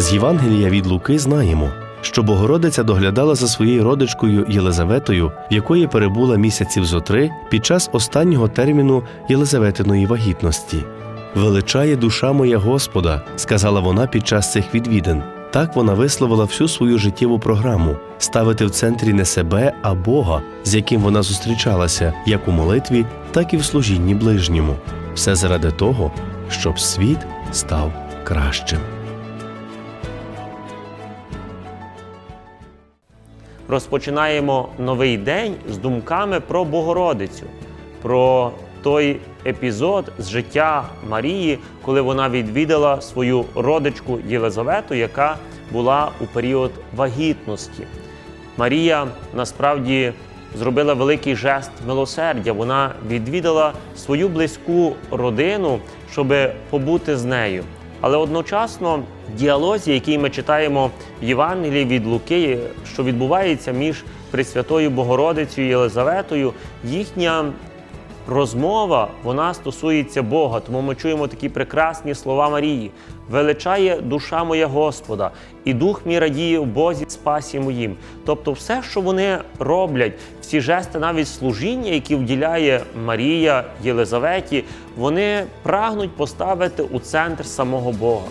З Євангелія від Луки знаємо, що Богородиця доглядала за своєю родичкою Єлизаветою, в якої перебула місяців зо три під час останнього терміну Єлизаветиної вагітності. Величає душа моя Господа, сказала вона під час цих відвідин. Так вона висловила всю свою життєву програму ставити в центрі не себе, а Бога, з яким вона зустрічалася як у молитві, так і в служінні ближньому. Все заради того, щоб світ став кращим. Розпочинаємо новий день з думками про Богородицю, про той епізод з життя Марії, коли вона відвідала свою родичку Єлизавету, яка була у період вагітності. Марія насправді зробила великий жест милосердя. Вона відвідала свою близьку родину, щоб побути з нею. Але одночасно діалозі, який ми читаємо в Євангелії від Луки, що відбувається між Пресвятою Богородицею і Єлизаветою, їхня розмова вона стосується Бога. Тому ми чуємо такі прекрасні слова Марії: величає душа моя Господа, і дух мій радіє в Бозі спасі моїм. Тобто, все, що вони роблять, всі жести, навіть служіння, які вділяє Марія Єлизаветі, вони прагнуть поставити у центр самого Бога.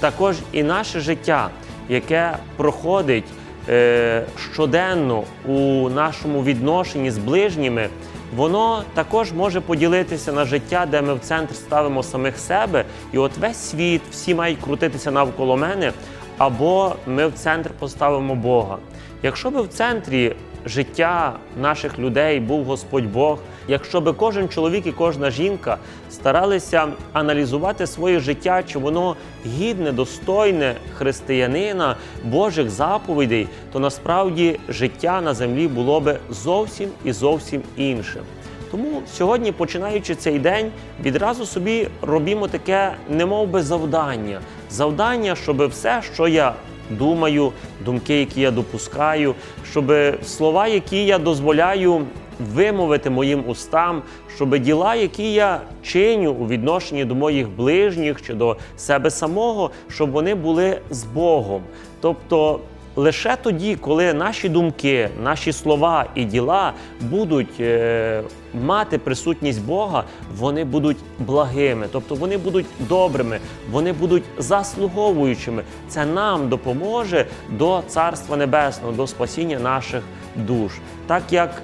Також і наше життя, яке проходить е, щоденно у нашому відношенні з ближніми, воно також може поділитися на життя, де ми в центр ставимо самих себе, і от весь світ, всі мають крутитися навколо мене, або ми в центр поставимо Бога. Якщо би в центрі життя наших людей був Господь Бог, якщо би кожен чоловік і кожна жінка старалися аналізувати своє життя, чи воно гідне, достойне християнина, Божих заповідей, то насправді життя на землі було би зовсім і зовсім іншим. Тому сьогодні, починаючи цей день, відразу собі робімо таке, немов би завдання. Завдання, щоб все, що я думаю, думки, які я допускаю, щоб слова, які я дозволяю вимовити моїм устам, щоб діла, які я чиню у відношенні до моїх ближніх чи до себе самого, щоб вони були з Богом. Тобто лише тоді, коли наші думки, наші слова і діла будуть е, мати присутність Бога, вони будуть благими, тобто вони будуть добрими, вони будуть заслуговуючими. Це нам допоможе до Царства Небесного, до спасіння наших душ. Так як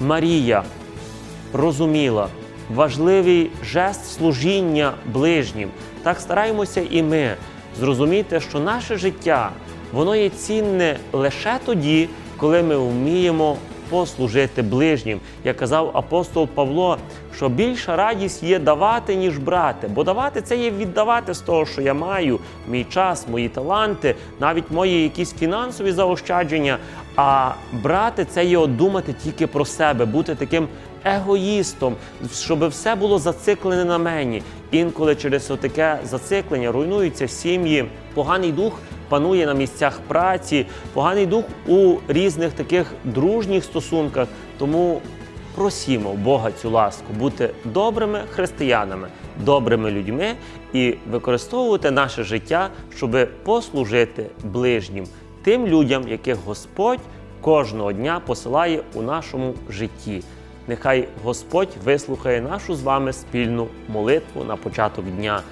Марія розуміла важливий жест служіння ближнім, так стараємося і ми зрозуміти, що наше життя воно є цінне лише тоді, коли ми вміємо послужити ближнім. Як казав апостол Павло, що більша радість є давати, ніж брати. Бо давати це є віддавати з того, що я маю, мій час, мої таланти, навіть мої якісь фінансові заощадження. А брати це є думати тільки про себе, бути таким егоїстом, щоб все було зациклене на мені. Інколи через таке зациклення руйнуються сім'ї, поганий дух панує на місцях праці, поганий дух у різних таких дружніх стосунках. Тому просімо Бога цю ласку бути добрими християнами, добрими людьми і використовувати наше життя, щоб послужити ближнім, тим людям, яких Господь кожного дня посилає у нашому житті. Нехай Господь вислухає нашу з вами спільну молитву на початок дня.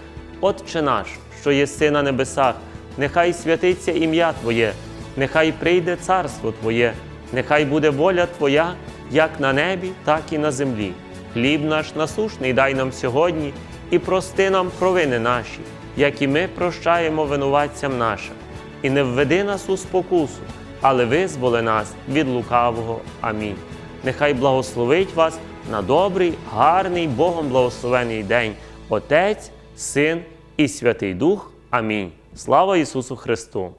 Отче наш, що єси на небесах, нехай святиться ім'я Твоє, нехай прийде царство Твоє, нехай буде воля Твоя, як на небі, так і на землі. Хліб наш насушний дай нам сьогодні і прости нам провини наші, як і ми прощаємо винуватцям нашим. І не введи нас у спокусу, але визволи нас від лукавого. Амінь. Нехай благословить вас на добрий, гарний, Богом благословений день, Отець, Син і Святий Дух. Амінь. Слава Ісусу Христу!